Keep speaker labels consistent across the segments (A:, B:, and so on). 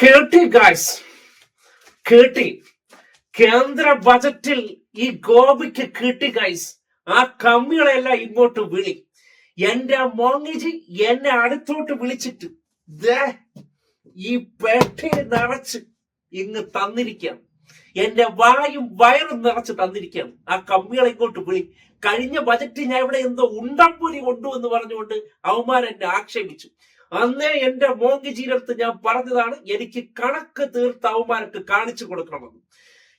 A: കേട്ടി ഗായ്സ് കേട്ടി. കേന്ദ്ര ബജറ്റിൽ ഈ ഗോപിക്ക് കിട്ടി ഗൈസ് ആ കമ്മികളെല്ലാം ഇങ്ങോട്ട് വിളി. എന്റെ മോങ്ങിജി എന്നെ അടുത്തോട്ട് വിളിച്ചിട്ട് ദേ ഈ പെട്ടി നിറച്ച് ഇങ്ങ് തന്നിരിക്കാം. എന്റെ വായും വയറും നിറച്ച് തന്നിരിക്കാം. ആ കമ്മികളെ ഇങ്ങോട്ട് വിളി. കഴിഞ്ഞ ബജറ്റ് ഞാൻ ഇവിടെ എന്തോ ഉണ്ടപ്പൊരി കൊണ്ടുവന്ന് പറഞ്ഞുകൊണ്ട് അവന്മാരെന്നെ ആക്ഷേപിച്ചു. അന്നേ എന്റെ മോങ്കിജീരടുത്ത് ഞാൻ പറഞ്ഞതാണ് എനിക്ക് കണക്ക് തീർത്ത് അവന്മാർക്ക് കാണിച്ചു കൊടുക്കണമെന്ന്.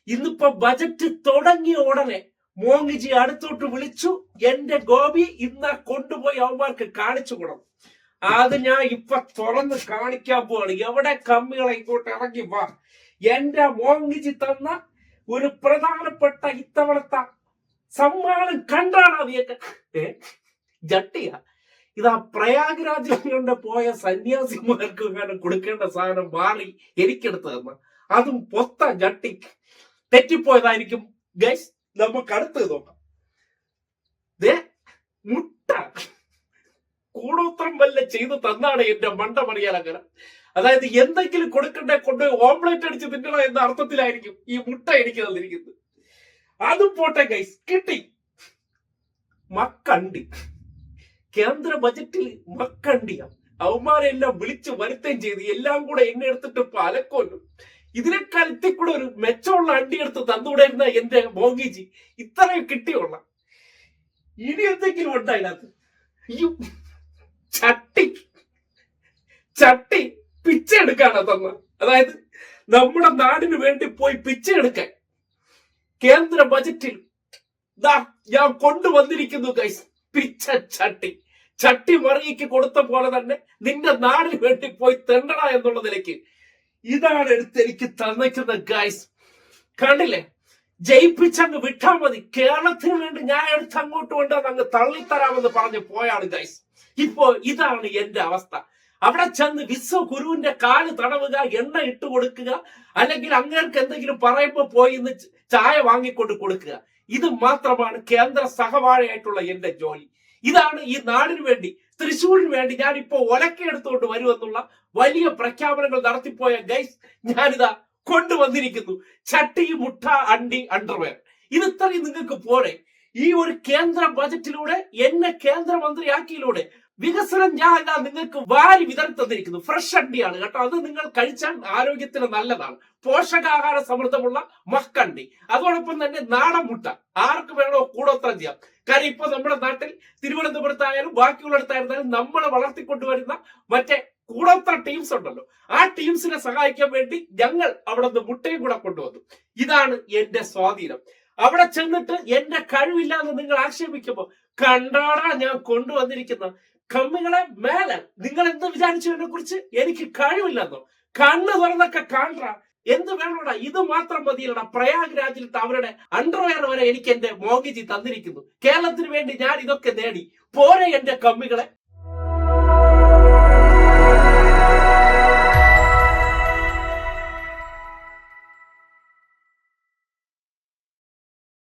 A: ഇന്നിപ്പോ ബജറ്റ് തുടങ്ങിയ ഉടനെ മോങ്കിജി അടുത്തോട്ട് വിളിച്ചു എന്റെ ഗോപി ഇന്ന കൊണ്ടുപോയി അവന്മാർക്ക് കാണിച്ചു കൊടുക്കും. അത് ഞാൻ ഇപ്പൊ തുറന്ന് കാണിക്കാൻ പോവാണ്. എവിടെ കമ്മികളെ ഇങ്ങോട്ട് ഇറങ്ങി വാ. എന്റെ മോങ്കിജി തന്ന ഒരു പ്രധാനപ്പെട്ട ഇത്തവണത്തെ സമ്മാനം കണ്ടാണ് അവിയൊക്കെ ജട്ടിയ. ഇതാ പ്രയാഗ്രാജിൽ കണ്ട് പോയ സന്യാസിമാർക്ക് വേണം കൊടുക്കേണ്ട സാധനം മാറി എനിക്കെടുത്ത് തന്ന അതും പൊത്ത ജട്ടി തെറ്റിപ്പോയതായിരിക്കും. ഗൈസ് നമുക്ക് അടുത്ത് നോക്കാം. മുട്ട. കൂടോത്രം വല്ല ചെയ്ത് തന്നാണ് എന്റെ മണ്ട മറിയാൻ അങ്ങനെ. അതായത് എന്തെങ്കിലും കൊടുക്കണ്ടേ കൊണ്ട് ഓംലെറ്റ് അടിച്ച് തിന്നണം എന്ന അർത്ഥത്തിലായിരിക്കും ഈ മുട്ട എനിക്ക് തന്നിരിക്കുന്നത്. അതും പോട്ടെ ഗൈസ് കിട്ടി. മക്കണ്ടി. കേന്ദ്ര ബജറ്റിൽ മക്കണ്ടിയ അവന്മാരെല്ലാം വിളിച്ചു വരുത്തുകയും ചെയ്ത്. എല്ലാം കൂടെ എന്നെ എടുത്തിട്ട് ഇപ്പൊ അലക്കോല്ലോ ഇതിനേക്കാൾ ഇത്തിരി കൂടെ ഒരു മെച്ചമുള്ള അണ്ടി എടുത്ത് തന്നുകൂടായിരുന്ന എന്റെ മോഗിജി ഇത്രയും കിട്ടിയുള്ള. ഇനി എന്തെങ്കിലും ഉണ്ടോ അതിനകത്ത്? ചട്ടി. ചട്ടി പിച്ച എടുക്കാനാ തന്ന. അതായത് നമ്മുടെ നാടിന് വേണ്ടി പോയി പിച്ച എടുക്കാൻ. കേന്ദ്ര ബജറ്റിൽ ഞാൻ കൊണ്ടുവന്നിരിക്കുന്നു ഗൈസ് പിച്ച ചട്ടി. ചട്ടി മറിയിക്ക് കൊടുത്ത പോലെ തന്നെ നിന്റെ നാടിന് വേണ്ടി പോയി തെണ്ടട എന്നുള്ള നിലയ്ക്ക്. ഇതാണ് എടുത്ത് എനിക്ക് തന്നിക്കുന്ന ഗൈസ് കണ്ടില്ലേ? ജയിപ്പിച്ചങ്ങ് വിട്ടാ മതി. കേരളത്തിന് വേണ്ടി ഞാൻ എടുത്ത് അങ്ങോട്ട് കൊണ്ട് അങ്ങ് തള്ളിത്തരാമെന്ന് പറഞ്ഞ് പോയാണ് ഗൈസ് ഇപ്പോ ഇതാണ് എന്റെ അവസ്ഥ. അവിടെ ചെന്ന് വിശ്വ ഗുരുവിന്റെ കാൽ തടവുക എണ്ണ ഇട്ട് കൊടുക്കുക അല്ലെങ്കിൽ അങ്ങേർക്ക് എന്തെങ്കിലും പറയുമ്പോ പോയി ഇന്ന് ചായ വാങ്ങിക്കൊണ്ട് കൊടുക്കുക. ഇത് മാത്രമാണ് കേന്ദ്ര സഹവാഴയായിട്ടുള്ള എന്റെ ജോലി. ഇതാണ് ഈ നാടിന് വേണ്ടി തൃശ്ശൂരിന് വേണ്ടി ഞാൻ ഇപ്പോ ഒലക്കെടുത്തുകൊണ്ട് വരുമെന്നുള്ള വലിയ പ്രഖ്യാപനങ്ങൾ നടത്തിപ്പോയ ഗൈസ് ഞാനിതാ കൊണ്ടുവന്നിരിക്കുന്നു. ചട്ടി മുട്ട അണ്ടി അണ്ടർവെയർ ഇത് ഇത്രയും നിങ്ങൾക്ക് പോരെ. ഈ ഒരു കേന്ദ്ര ബജറ്റിലൂടെ എന്നെ കേന്ദ്രമന്ത്രിയാക്കിയിലൂടെ വികസനം ഞാൻ നിങ്ങൾക്ക് വാരി വിതറി തന്നിരിക്കുന്നു. ഫ്രഷ് അണ്ടിയാണ് കേട്ടോ. അത് നിങ്ങൾ കഴിച്ചാൽ ആരോഗ്യത്തിന് നല്ലതാണ്. പോഷകാഹാര സമൃദ്ധമുള്ള മക്കണ്ടി. അതോടൊപ്പം തന്നെ നാടൻ മുട്ട. ആർക്ക് വേണോ കൂടോത്രം ചെയ്യാം. കാര്യം ഇപ്പൊ നമ്മുടെ നാട്ടിൽ തിരുവനന്തപുരത്തായാലും ബാക്കിയുള്ളിടത്തായിരുന്നാലും നമ്മൾ വളർത്തിക്കൊണ്ടുവരുന്ന മറ്റേ കൂടോത്ര ടീംസ് ഉണ്ടല്ലോ. ആ ടീംസിനെ സഹായിക്കാൻ വേണ്ടി ഞങ്ങൾ അവിടെ നിന്ന് മുട്ടയും കൂടെ കൊണ്ടുവന്നു. ഇതാണ് എന്റെ സ്വാധീനം. അവിടെ ചെന്നിട്ട് എന്റെ കഴിവില്ലാന്ന് നിങ്ങൾ ആക്ഷേപിക്കുമ്പോ കണ്ടാടാ ഞാൻ കൊണ്ടുവന്നിരിക്കുന്ന കമ്മികളെ മേലെ നിങ്ങൾ എന്ത് വിചാരിച്ചു എന്നെ കുറിച്ച് എനിക്ക് കഴിവില്ലെന്നോ. കണ്ണ് തുറന്നൊക്കെ കാണ്ട എന്ത് വേണോടാ? ഇത് മാത്രം മതിയല്ലടാ. പ്രയാഗ് രാജിലത്തെ അവരുടെ അണ്ടർവെയർ വരെ എനിക്ക് എന്റെ മോഗിജി തന്നിരിക്കുന്നു. കേരളത്തിന് വേണ്ടി ഞാൻ ഇതൊക്കെ നേടി. പോരെ എന്റെ കമ്മികളെ.